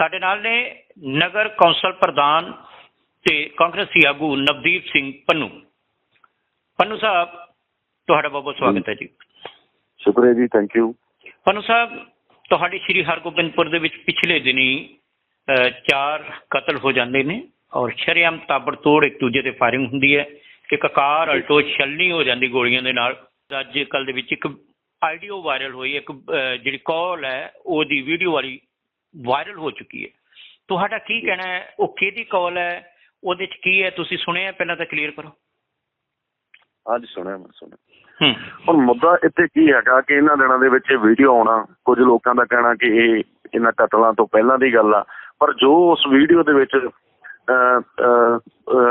ਸਾਡੇ ਨਾਲ ਨੇ ਨਗਰ ਕੌਂਸਲ ਪ੍ਰਧਾਨ ਤੇ ਕਾਂਗਰਸੀ ਆਗੂ ਨਵਦੀਪ ਸਿੰਘ ਪੰਨੂ। ਪੰਨੂ ਸਾਹਿਬ ਤੁਹਾਡਾ ਬਹੁਤ ਸਵਾਗਤ ਹੈ ਜੀ। ਸ਼ੁਕਰੀਆ ਜੀ ਥੈਂਕ ਯੂ ਪੰਨੂ ਸਾਹਿਬ ਤੁਹਾਡੇ ਸ਼੍ਰੀ ਹਰਗੋਬਿੰਦਪੁਰ ਦੇ ਵਿੱਚ ਪਿਛਲੇ ਦਿਨੀ ਚਾਰ ਕਤਲ ਹੋ ਜਾਂਦੇ ਨੇ ਔਰ ਸ਼ਰੇਆਮ ਤਾਬੜਤੋੜ ਇੱਕ ਦੂਜੇ ਤੇ ਫਾਇਰਿੰਗ ਹੁੰਦੀ ਹੈ। ਇੱਕ ਕਾਰ ਅਲਟੋ ਛਲਣੀ ਹੋ ਜਾਂਦੀ ਗੋਲੀਆਂ ਦੇ ਨਾਲ। ਅੱਜ ਕੱਲ ਦੇ ਵਿੱਚ ਇੱਕ ਆਡੀਓ ਵਾਇਰਲ ਹੋਈ ਇੱਕ ਜਿਹੜੀ ਕਾਲ ਹੈ ਉਹਦੀ ਵੀਡੀਓ ਵਾਲੀ ਵਾਇਰਲ ਹੋ ਚੁੱਕੀ ਹੈ। ਤੁਹਾਡਾ ਕੀ ਕਹਿਣਾ ਹੈ? ਉਹ ਕਿਹਦੀ ਕਾਲ ਹੈ? ਉਹਦੇ ਚ ਕੀ ਹੈ? ਤੁਸੀਂ ਸੁਣਿਆ ਪਹਿਲਾਂ ਤਾਂ ਕਲੀਅਰ ਕਰੋ। ਅੱਜ ਸੁਣਿਆ ਮੈਂ ਸੁਣਿਆ। ਹੂੰ। ਹੁਣ ਮੁੱਦਾ ਇੱਥੇ ਕੀ ਹੈਗਾ ਕਿ ਇਹਨਾਂ ਦਿਨਾਂ ਦੇ ਵਿੱਚ ਇਹ ਵੀਡੀਓ ਆਉਣਾ ਕੁਝ ਲੋਕਾਂ ਦਾ ਕਹਿਣਾ ਕਿ ਇਹ ਇਹਨਾਂ ਕਤਲਾਂ ਤੋਂ ਪਹਿਲਾਂ ਦੀ ਗੱਲ ਆ ਪਰ ਜੋ ਉਸ ਵੀਡੀਓ ਦੇ ਵਿੱਚ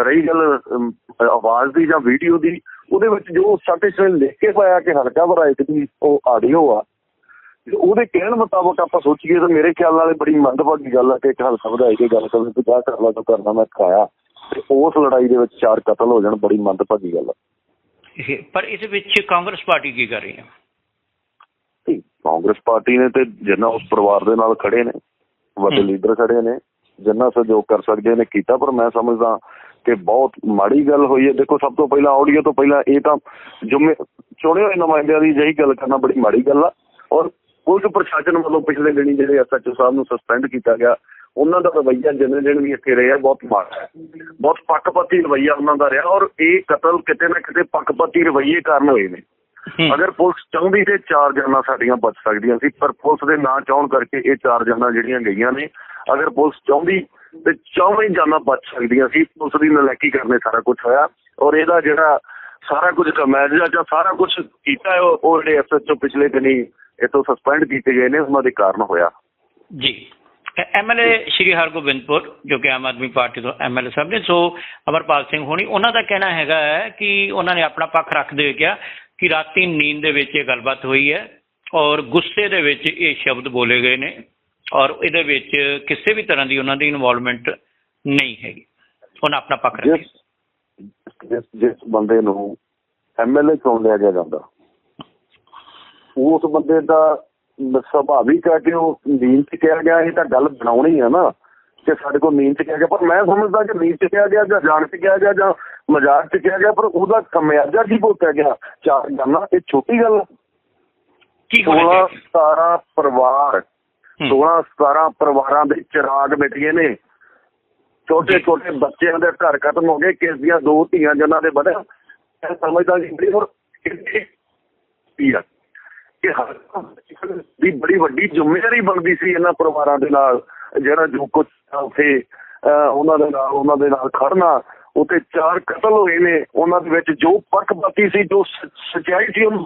ਰਹੀ ਗੱਲ ਆਵਾਜ਼ ਦੀ ਜਾਂ ਵੀਡੀਓ ਦੀ ਉਹਦੇ ਵਿੱਚ ਜੋ ਸਾਡੇ ਸਿਰ ਲਿਖ ਕੇ ਪਾਇਆ ਕਿ ਹਲਕਾ ਵਿਧਾਇਕ ਦੀ ਉਹ ਆਡੀਓ ਆ ਉਹਦੇ ਕਹਿਣ ਮੁਤਾਬਕ ਆਪਾਂ ਸੋਚੀਏ ਤਾਂ ਮੇਰੇ ਖਿਆਲ ਨਾਲ ਬੜੀ ਮੰਦਭਾਗੀ ਗੱਲ ਆ ਕਿ ਇੱਕ ਹਲਕਾ ਵਿਧਾਇਕ ਇਹ ਗੱਲ ਕਰਨ ਤੇ ਜਾ ਕਰ ਲਾ ਜੋ ਕਰਨਾ ਮੈਂ ਖਾਇਆ ਤੇ ਉਸ ਲੜਾਈ ਦੇ ਵਿੱਚ ਚਾਰ ਕਤਲ ਹੋ ਜਾਣ ਬੜੀ ਮੰਦਭਾਗੀ ਗੱਲ ਪਰ ਇਸ ਵਿੱਚ ਕਾਂਗਰਸ ਪਾਰਟੀ ਕੀ ਕਰ ਰਹੀ ਹੈ? ਤੇ ਕਾਂਗਰਸ ਪਾਰਟੀ ਨੇ ਤੇ ਜਿੰਨਾ ਉਸ ਪਰਿਵਾਰ ਦੇ ਨਾਲ ਖੜੇ ਨੇ ਵੱਡੇ। ਲੀਡਰ ਖੜੇ ਨੇ ਜਿੰਨਾ ਸਹਿਯੋਗ ਕਰ ਸਕਦੇ ਨੇ ਕੀਤਾ ਪਰ ਮੈਂ ਸਮਝਦਾ ਕਿ ਬਹੁਤ ਮਾੜੀ ਗੱਲ ਹੋਈ ਹੈ। ਦੇਖੋ ਸਭ ਤੋਂ ਪਹਿਲਾਂ ਆਡੀਓ ਤੋਂ ਪਹਿਲਾਂ ਇਹ ਤਾਂ ਜੁਮੇ ਚੁਣੇ ਹੋਏ ਨੁਮਾਇੰਦਿਆਂ ਦੀ ਜਿਹੀ ਗੱਲ ਕਰਨਾ ਬੜੀ ਮਾੜੀ ਗੱਲ ਆ। ਔਰ ਪੁਲਿਸ ਪ੍ਰਸ਼ਾਸਨ ਵੱਲੋਂ ਪਿਛਲੇ ਦਿਨੀ ਜਿਹੜੇ ਐਸਐਚਓ ਸਾਹਿਬ ਨੂੰ ਸਸਪੈਂਡ ਕੀਤਾ ਗਿਆ ਉਹਨਾਂ ਦਾ ਰਵੱਈਆ ਜਿੰਨੇ ਦਿਨ ਵੀ ਇੱਥੇ ਰਹੇ ਆ ਬਹੁਤ ਮਾੜਾ ਹੈ ਬਹੁਤ ਪੱਖਪਾਤੀ ਰਵੱਈਆ ਉਹਨਾਂ ਦਾ ਰਿਹਾ ਔਰ ਇਹ ਕਤਲ ਕਿਤੇ ਨਾ ਕਿਤੇ ਪੱਖਪਾਤੀ ਰਵੱਈਏ ਕਾਰਨ ਹੋਏ ਨੇ। ਅਗਰ ਪੁਲਿਸ ਚਾਹੁੰਦੀ ਤੇ ਚਾਰ ਜਾਨਾਂ ਸਾਡੀਆਂ ਬਚ ਸਕਦੀਆਂ ਸੀ ਪਰ ਪੁਲਿਸ ਦੇ ਨਾ ਚਾਹਣ ਕਰਕੇ ਇਹ ਚਾਰ ਜਾਨਾਂ ਜਿਹੜੀਆਂ ਗਈਆਂ ਨੇ ਅਗਰ ਪੁਲਿਸ ਚਾਹੁੰਦੀ ਤੇ ਚੌਵੇਂ ਜਾਨਾਂ ਬਚ ਸਕਦੀਆਂ ਸੀ ਪੁਲਿਸ ਦੀ ਨਲਾਇਕੀ ਕਰਨੇ ਸਾਰਾ ਕੁਝ ਹੋਇਆ ਔਰ ਇਹਦਾ ਜਿਹੜਾ ਸਾਰਾ ਕੁਝ ਕਮੈਜਾ ਜਾਂ ਸਾਰਾ ਕੁਝ ਕੀਤਾ ਹੈ ਉਹ ਜਿਹੜੇ ਐਸਐਚਓ ਪਿਛਲੇ ਦਿਨੀ ਇਤੋਂ ਸਸਪੈਂਡ ਕੀਤੇ ਗਏ ਨੇ ਉਹਨਾਂ ਦੇ ਕਾਰਨ ਹੋਇਆ। ਜੀ। ਐਮਐਲਏ ਸ਼੍ਰੀ ਹਰਗੋਬਿੰਦਪੁਰ ਜੋ ਕਿ ਆਮ ਆਦਮੀ ਪਾਰਟੀ ਤੋਂ ਐਮਐਲਏ ਸਾਹਿਬ ਨੇ ਸੋ ਅਮਰਪਾਲ ਸਿੰਘ ਹੋਣੀ ਉਹਨਾਂ ਦਾ ਕਹਿਣਾ ਹੈਗਾ ਹੈ ਕਿ ਉਹਨਾਂ ਨੇ ਆਪਣਾ ਪੱਖ ਰੱਖਦੇ ਹੋਏ ਕਿਹਾ ਕਿ ਰਾਤੀ ਨੀਂਦ ਦੇ ਵਿੱਚ ਇਹ ਗੱਲਬਾਤ ਹੋਈ ਹੈ ਔਰ ਗੁੱਸੇ ਦੇ ਵਿੱਚ ਇਹ ਸ਼ਬਦ ਬੋਲੇ ਗਏ ਨੇ ਔਰ ਇਹਦੇ ਵਿੱਚ ਕਿਸੇ ਵੀ ਤਰ੍ਹਾਂ ਦੀ ਉਹਨਾਂ ਦੀ ਇਨਵੋਲਵਮੈਂਟ ਨਹੀਂ ਹੈਗੀ। ਉਹਨਾਂ ਆਪਣਾ ਪੱਖ ਰੱਖਿਆ। ਜਿਸ ਜਿਸ ਬੰਦੇ ਨੂੰ ਐਮਐਲਏ ਚੁਣ ਲਿਆ ਜਾਂਦਾ ਉਸ ਬੰਦੇ ਦਾ ਸੁਭਾਵਿਕ ਹੈ ਕਿ ਉਹ ਨੀਂਦ ਚ ਕਿਹਾ ਗਿਆ ਇਹ ਤਾਂ ਗੱਲ ਬਣਾਉਣੀ ਹੈ ਨਾ ਕਿ ਸਾਡੇ ਕੋਲ ਨੀਂਦ ਚ ਕਿਹਾ ਗਿਆ ਪਰ ਮੈਂ ਸਮਝਦਾ ਕਿ ਨੀਂਦ ਚ ਕਿਹਾ ਗਿਆ ਜਾਂ ਜਾਣ ਚ ਕਿਹਾ ਗਿਆ ਜਾਂ ਮਜ਼ਾਕ ਚ ਕਿਹਾ ਗਿਆ ਪਰ ਉਹਦਾ ਖਮਿਆਜਾ ਕੀ ਭੁਗਤਿਆ ਗਿਆ ਚਾਰ ਜਾਨਾਂ ਇਹ ਛੋਟੀ ਗੱਲ ਕੀ ਹੋਣਾ 16 ਚਾਹੀਦਾ 17 ਪਰਿਵਾਰ ਹੂੰ। 16 17 ਪਰਿਵਾਰਾਂ ਦੇ ਚਿਰਾਗ ਮਿਟ ਗਏ ਨੇ। ਛੋਟੇ ਜੀ। ਛੋਟੇ ਬੱਚਿਆਂ ਦੇ ਘਰ ਖਤਮ ਹੋ ਗਏ ਕਿਸ ਦੀਆਂ ਦੋ ਧੀਆਂ ਜਿਨ੍ਹਾਂ ਦੇ ਵਧਿਆ ਮੈਂ ਸਮਝਦਾ ਬੜੀ ਹੋਰ ਕੀ ਆ ਕਿ ਹਰ ਦੀ ਬੜੀ ਵੱਡੀ ਜ਼ਿੰਮੇਵਾਰੀ ਬਣਦੀ ਸੀ ਇਹਨਾਂ ਪਰਿਵਾਰਾਂ ਦੇ ਨਾਲ ਜਿਹੜਾ ਜੋ ਕੁਝ ਉੱਥੇ ਉਹਨਾਂ ਦੇ ਨਾਲ ਉਹਨਾਂ ਦੇ ਨਾਲ ਖੜਨਾ ਉੱਤੇ ਚਾਰ ਕਤਲ ਹੋਏ ਨੇ ਉਹਨਾਂ ਦੇ ਵਿੱਚ ਜੋ ਪੱਖਪਾਤੀ ਸੀ ਜੋ ਸੱਚਾਈ ਸੀ ਉਹਨੂੰ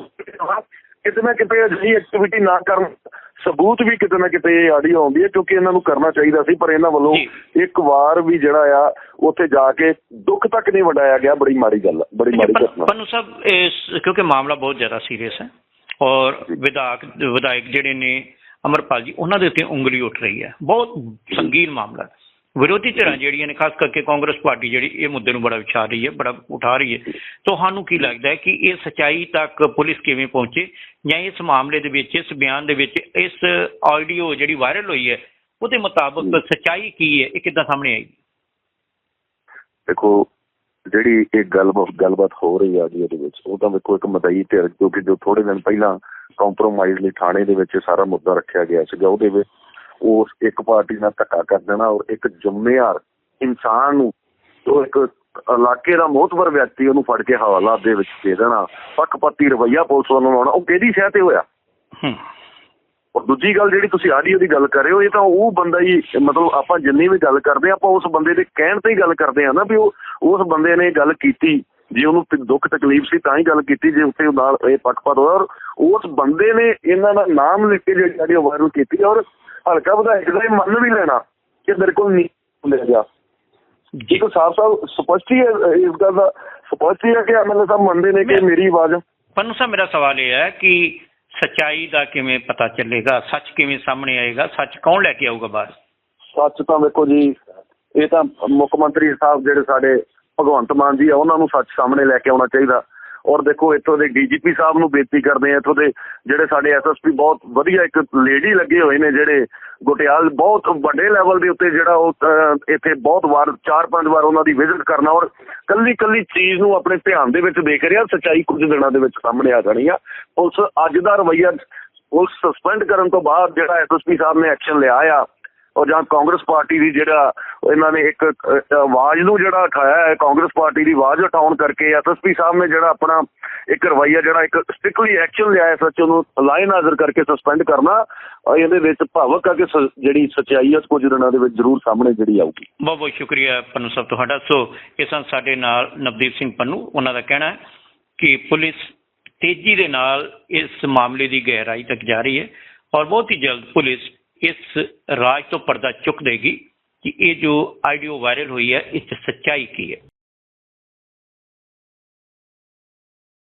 ਕਿਤੇ ਨਾ ਕਿਤੇ ਅਜਿਹੀ ਐਕਟੀਵਿਟੀ ਨਾ ਕਰਨ ਸਬੂਤ ਵੀ ਕਿਤੇ ਨਾ ਕਿਤੇ ਇਹ ਆਡੀਓ ਆਉਂਦੀ ਹੈ ਕਿਉਂਕਿ ਇਹਨਾਂ ਨੂੰ ਕਰਨਾ ਚਾਹੀਦਾ ਸੀ ਪਰ ਇਹਨਾਂ ਵੱਲੋਂ। ਇੱਕ ਵਾਰ ਵੀ ਜਿਹੜਾ ਆ ਉੱਥੇ ਜਾ ਕੇ ਦੁੱਖ ਤੱਕ ਨਹੀਂ ਵਡਾਇਆ ਗਿਆ ਬੜੀ ਮਾੜੀ ਗੱਲ ਆ, ਬੜੀ ਮਾੜੀ ਪਰ- ਘਟਨਾ। ਪੰਨੂ ਸਾਹਿਬ ਇਸ ਕਿਉਂਕਿ ਮਾਮਲਾ ਬਹੁਤ ਜ਼ਿਆਦਾ ਸੀਰੀਅਸ ਹੈ ਔਰ ਵਿਧਾਇਕ ਵਿਧਾਇਕ ਜਿਹੜੇ ਨੇ ਅਮਰਪਾਲ ਜੀ ਉਹਨਾਂ ਦੇ ਉੱਤੇ ਉਂਗਲੀ ਉੱਠ ਰਹੀ ਹੈ ਬਹੁਤ ਸੰਗੀਨ ਮਾਮਲਾ ਹੈ। ਵਿਰੋਧੀ ਧਿਰਾਂ ਜਿਹੜੀਆਂ ਨੇ ਖਾਸ ਕਰਕੇ ਕਾਂਗਰਸ ਪਾਰਟੀ ਜਿਹੜੀ ਇਹ ਮੁੱਦੇ ਨੂੰ ਬੜਾ ਵਿਚਾਰ ਰਹੀ ਹੈ ਬੜਾ ਉਠਾ ਰਹੀ ਹੈ। ਤੁਹਾਨੂੰ ਕੀ ਲੱਗਦਾ ਹੈ ਕਿ ਇਹ ਸਚਾਈ ਤੱਕ ਪੁਲਿਸ ਕਿਵੇਂ ਪਹੁੰਚੇ? ਜਾਂ ਇਸ ਮਾਮਲੇ ਦੇ ਵਿੱਚ ਇਸ ਬਿਆਨ ਦੇ ਵਿੱਚ ਇਸ ਆਡੀਓ ਜਿਹੜੀ ਵਾਇਰਲ ਹੋਈ ਹੈ ਉਹਦੇ ਮੁਤਾਬਕ ਸਚਾਈ ਕੀ ਹੈ? ਇਹ ਕਿੱਦਾਂ ਸਾਹਮਣੇ ਆਈ? ਦੇਖੋ ਜਿਹੜੀ ਇਹ ਗੱਲਬਾਤ ਗੱਲਬਾਤ ਹੋ ਰਹੀ ਆ ਜੀ ਉਹਦੇ ਵਿੱਚ ਉਹ ਤਾਂ ਵੇਖੋ ਇੱਕ ਮਦਈ ਧਿਰ ਜੋ ਕਿ ਜੋ ਥੋੜੇ ਦਿਨ ਪਹਿਲਾਂ ਕੰਪਰੋਮਾਈਜ਼ ਲਈ ਥਾਣੇ ਦੇ ਵਿੱਚ ਸਾਰਾ ਮੁੱਦਾ ਰੱਖਿਆ ਗਿਆ ਸੀਗਾ ਉਹਦੇ ਵਿੱਚ ਉਸ ਇੱਕ ਪਾਰਟੀ ਨਾਲ ਧੱਕਾ ਕਰ ਦੇਣਾ ਔਰ ਇੱਕ ਜ਼ਿੰਮੇਵਾਰ ਇਨਸਾਨ ਨੂੰ ਜੋ ਇੱਕ ਇਲਾਕੇ ਦਾ ਮੋਹਤਵਰ ਵਿਅਕਤੀ ਉਹਨੂੰ ਫੜ ਕੇ ਹਵਾਲਾ ਦੇ ਵਿੱਚ ਦੇ ਦੇਣਾ ਪੱਖਪਾਤੀ ਰਵਈਆ ਪੁਲਿਸ ਵੱਲੋਂ ਲਾਉਣਾ ਉਹ ਕਿਹਦੀ ਸਹਿ ਤੇ ਹੋਇਆ? ਔਰ ਦੂਜੀ ਗੱਲ ਜਿਹੜੀ ਤੁਸੀਂ ਆਡੀਓ ਦੀ ਗੱਲ ਕਰ ਰਹੇ ਹੋ ਇਹ ਤਾਂ ਉਹ ਬੰਦਾ ਹੀ ਮਤਲਬ ਆਪਾਂ ਜਿੰਨੀ ਵੀ ਗੱਲ ਕਰਦੇ ਆਪਾਂ ਉਸ ਬੰਦੇ ਦੇ ਕਹਿਣ ਤੇ ਹੀ ਗੱਲ ਕਰਦੇ ਹਾਂ ਨਾ ਵੀ ਉਹ ਉਸ ਬੰਦੇ ਨੇ ਗੱਲ ਕੀਤੀ ਜੇ ਉਹਨੂੰ ਦੁੱਖ ਤਕਲੀਫ ਸੀ ਤਾਂ ਹੀ ਗੱਲ ਕੀਤੀ ਜੇ ਉਹ ਨਾਲ ਇਹ ਪੱਖਪਾਤ ਹੋਇਆ ਔਰ ਉਸ ਬੰਦੇ ਨੇ ਇਹਨਾਂ ਦਾ ਨਾਮ ਲਿਖ ਕੇ ਜਿਹੜੀ ਆਡੀਓ ਵਾਇਰਲ ਕੀਤੀ ਔਰ ਹਲਕਾ ਵਿਧਾਇਕ ਦਾ ਇਹ ਮੰਨ ਵੀ ਲੈਣਾ ਕਿ ਮੇਰੇ ਕੋਲ ਨਹੀਂ ਲਿਆ ਗਿਆ ਜੀ। ਇੱਕ ਸਾਫ਼ ਸਾਫ਼ ਸਪਸ਼ਟ ਹੀ ਹੈ ਇਸ ਗੱਲ ਦਾ ਸਪਸ਼ਟ ਹੀ ਹੈ ਕਿ ਐਮਐਲਏ ਸਾਹਿਬ ਮੰਨਦੇ ਨੇ ਕਿ ਮੇਰੀ ਆਵਾਜ਼ ਪੰਨੂ ਸਾਹਿਬ ਮੇਰਾ ਸਵਾਲ ਇਹ ਹੈ ਕਿ ਸਚਾਈ ਦਾ ਕਿਵੇਂ ਪਤਾ ਚੱਲੇਗਾ? ਸੱਚ ਕਿਵੇਂ ਸਾਹਮਣੇ ਆਏਗਾ? ਸੱਚ ਕੌਣ ਲੈ ਕੇ ਆਊਗਾ ਬਾਹਰ? ਸੱਚ ਤਾਂ ਵੇਖੋ ਜੀ ਇਹ ਤਾਂ ਮੁੱਖ ਮੰਤਰੀ ਸਾਹਿਬ ਜਿਹੜੇ ਸਾਡੇ ਭਗਵੰਤ ਮਾਨ ਜੀ ਆ ਉਹਨਾਂ ਨੂੰ ਸੱਚ ਸਾਹਮਣੇ ਲੈ ਕੇ ਆਉਣਾ ਚਾਹੀਦਾ। ਔਰ ਦੇਖੋ, ਇੱਥੋਂ ਦੇ ਡੀਜੀਪੀ ਸਾਹਿਬ ਨੂੰ ਬੇਨਤੀ ਕਰਦੇ ਆ ਇੱਥੋਂ ਦੇ ਜਿਹੜੇ ਸਾਡੇ ਐਸਐਸਪੀ ਬਹੁਤ ਵਧੀਆ ਇੱਕ ਲੇਡੀ ਲੱਗੇ ਹੋਏ ਨੇ, ਜਿਹੜੇ ਗੁਟਿਆਲ ਬਹੁਤ ਵੱਡੇ ਲੈਵਲ ਦੇ ਉੱਤੇ ਜਿਹੜਾ ਉਹ ਇੱਥੇ ਬਹੁਤ ਵਾਰ, ਚਾਰ ਪੰਜ ਵਾਰ ਉਹਨਾਂ ਦੀ ਵਿਜ਼ਿਟ ਕਰਨਾ ਔਰ ਕੱਲੀ ਕੱਲੀ ਚੀਜ਼ ਨੂੰ ਆਪਣੇ ਧਿਆਨ ਦੇ ਵਿੱਚ ਦੇਖ ਰਿਹਾ, ਸੱਚਾਈ ਕੁਝ ਦਿਨਾਂ ਦੇ ਵਿੱਚ ਸਾਹਮਣੇ ਆ ਜਾਣੀ ਆ। ਪੁਲਿਸ ਅੱਜ ਦਾ ਰਵਈਆ ਉਸ ਸਸਪੈਂਡ ਕਰਨ ਤੋਂ ਬਾਅਦ ਜਿਹੜਾ ਐਸਐਸਪੀ ਸਾਹਿਬ ਨੇ ਐਕਸ਼ਨ ਲਿਆ ਆ ਔਰ ਜਾਂ ਕਾਂਗਰਸ ਪਾਰਟੀ ਦੀ ਜਿਹੜਾ ਇਹਨਾਂ ਨੇ ਇੱਕ ਆਵਾਜ਼ ਨੂੰ ਜਿਹੜਾ ਉਠਾਇਆ ਹੈ, ਕਾਂਗਰਸ ਪਾਰਟੀ ਦੀ ਆਵਾਜ਼ ਉਠਾਉਣ ਕਰਕੇ ਐਸਐਸਪੀ ਸਾਹਿਬ ਨੇ ਜਿਹੜਾ ਆਪਣਾ ਇੱਕ ਰਵਈਆ, ਜਿਹੜਾ ਇੱਕ ਸਟ੍ਰਿਕਟਲੀ ਐਕਸ਼ਨ ਲਿਆ ਹੈ, ਸੱਚ ਉਹਨੂੰ ਲਾਈਨ ਹਾਜ਼ਰ ਕਰਕੇ ਸਸਪੈਂਡ ਕਰਨਾ ਇਹਦੇ ਵਿੱਚ ਭਾਵਕ ਆ ਕਿ ਜਿਹੜੀ ਸੱਚਾਈ ਹੈ ਕੁਝ ਦਿਨਾਂ ਦੇ ਵਿੱਚ ਜ਼ਰੂਰ ਸਾਹਮਣੇ ਜਿਹੜੀ ਆਊਗੀ। ਬਹੁਤ ਬਹੁਤ ਸ਼ੁਕਰੀਆ ਪੰਨੂ ਸਾਹਿਬ ਤੁਹਾਡਾ। ਸੋ ਇਹ ਸਨ ਸਾਡੇ ਨਾਲ ਨਵਦੀਪ ਸਿੰਘ ਪੰਨੂ, ਉਹਨਾਂ ਦਾ ਕਹਿਣਾ ਹੈ ਕਿ ਪੁਲਿਸ ਤੇਜ਼ੀ ਦੇ ਨਾਲ ਇਸ ਮਾਮਲੇ ਦੀ ਗਹਿਰਾਈ ਤੱਕ ਜਾ ਰਹੀ ਹੈ ਔਰ ਬਹੁਤ ਹੀ ਜਲਦ ਪੁਲਿਸ ਇਸ ਰਾਜ ਤੋਂ ਪਰਦਾ ਚੁੱਕ ਦੇਗੀ ਕਿ ਇਹ ਜੋ ਆਡੀਓ ਵਾਇਰਲ ਹੋਈ ਹੈ, ਇਸ 'ਚ ਸੱਚਾਈ ਕੀ ਹੈ?